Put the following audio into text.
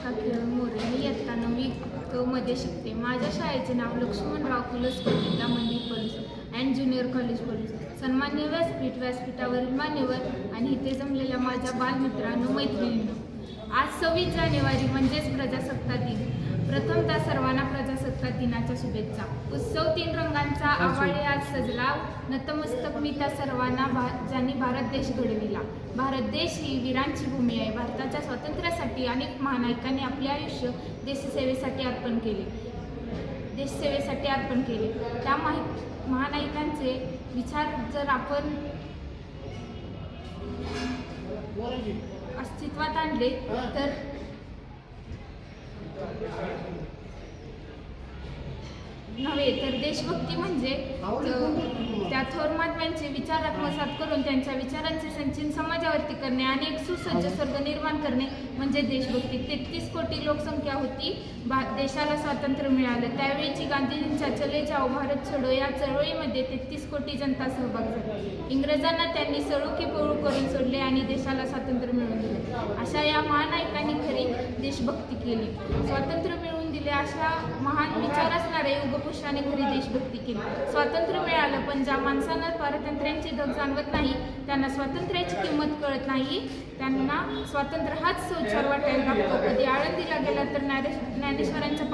अनुष्का किरण मोरे? मी इयत्ता नववी क मध्ये शिकते. माझ्या शाळेचे नाव Laxmanrao Kulaskar Vidya Mandir police and junior college police. सन्मान्य व्यासपीठ व्यासपीठावरील मान्यवर आणि इथे जमलेल्या माझ्या बालमित्रांनो मैत्रिणींनो आज सव्वीस जानेवारी म्हणजेच प्रजासत्ताक दिन. प्रथमतः सर्वांना प्रजासत्ताक दिनाच्या शुभेच्छा. उत्सव तीन रंगांचा आवाळे आज सजला. नतमस्तक मी त्या सर्वांना भा ज्यांनी भारत देश घडविला. भारत देश ही वीरांची भूमी आहे. भारताच्या स्वातंत्र्यासाठी अनेक महानायकांनी आपले आयुष्य देशसेवेसाठी अर्पण केले. देशसेवेसाठी अर्पण केले. त्या माहि महानायकांचे विचार जर आपण अस्तित्वात आणले तर नव्हे तर देशभक्ती म्हणजे थोर महात्म्यांचे विचार आत्मसात करून त्यांच्या विचारांचे संचलन समाजावरती करणे आणि एक सुसज्ज स्वर्ग निर्माण करणे म्हणजे देशभक्ती. तेहतीस कोटी लोकसंख्या होती. भा देशाला स्वातंत्र्य मिळालं. त्यावेळीची गांधीजींच्या चले जाओ भारत छोडो या चळवळीमध्ये तेहतीस कोटी जनता सहभाग झाली. इंग्रजांना त्यांनी सळू की पळू करून सोडले आणि देशाला स्वातंत्र्य मिळवून दिले. अशा या महानायकांनी खरी देशभक्ती केली. स्वातंत्र्य मिळवून दिले अशा महान विचार असणाऱ्या युगपुरुषाने घरी देशभक्ती केली. स्वातंत्र्य मिळालं पण ज्या माणसांना स्वातंत्र्याची धग जाणवत नाही त्यांना स्वातंत्र्याची किंमत कळत नाही त्यांना स्वातंत्र्य हाच सोचार वाटायला लागतो कधी आळंदीला गेला तर ज्ञानेश्वरांच्या